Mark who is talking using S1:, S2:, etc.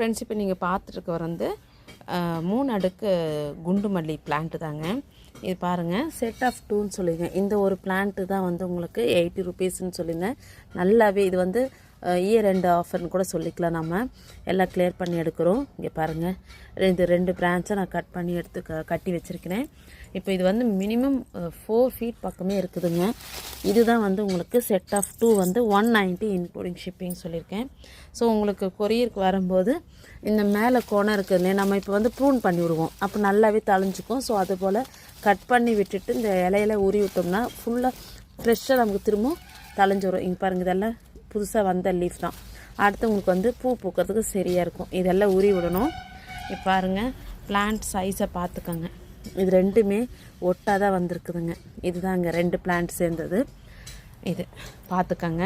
S1: Friends இப்போ நீங்கள் பார்த்துருக்க வந்து மூணு அடுக்கு குண்டு மல்லி பிளான்ட்டு தாங்க. இது பாருங்கள் செட் ஆஃப் டூன்னு சொல்லியிருக்கேன் இந்த ஒரு பிளான்ட்டு தான் வந்து உங்களுக்கு எயிட்டி ருபீஸ்ன்னு சொல்லியிருந்தேன் நல்லாவே இது வந்து இயர் ரெண்டு ஆஃபர்னு கூட சொல்லிக்கலாம் நம்ம. எல்லாம் கிளியர் பண்ணி எடுக்கிறோம். இங்கே பாருங்கள் இந்த ரெண்டு பிரான்ச்சை நான் கட் பண்ணி எடுத்து க- கட்டி வச்சுருக்கிறேன். இப்போ இது வந்து மினிமம் ஃபோர் ஃபீட் பக்கமே இருக்குதுங்க. இதுதான் வந்து உங்களுக்கு செட் ஆஃப் டூ வந்து ஒன் நைன்ட்டி இன்க்ளூடிங் ஷிப்பிங் சொல்லியிருக்கேன். ஸோ உங்களுக்கு கொரியருக்கு வரும்போது இந்த மேலே கோணம் இருக்குது நம்ம இப்போ வந்து ப்ரூன் பண்ணி விடுவோம். அப்போ நல்லாவே தழிஞ்சுக்கும் ஸோ அது போல் கட் பண்ணி விட்டுட்டு இந்த இலையில உரி விட்டோம்னா ஃபுல்லாக ஃப்ரெஷ்ஷாக நமக்கு திரும்ப தழிஞ்சு வரும். இங்கே பாருங்கள் இதெல்லாம் புதுசாக வந்த லீஃப் தான். அடுத்து உங்களுக்கு வந்து பூ பூக்கிறதுக்கு சரியாக இருக்கும். இதெல்லாம் உரி விடணும். இப்போ பாருங்கள் பிளான்ட் சைஸை பார்த்துக்கோங்க. இது ரெண்டுமே ஒட்டாக தான் வந்திருக்குதுங்க. இதுதாங்க ரெண்டு பிளான்ட் சேர்ந்தது. இது பார்த்துக்கங்க.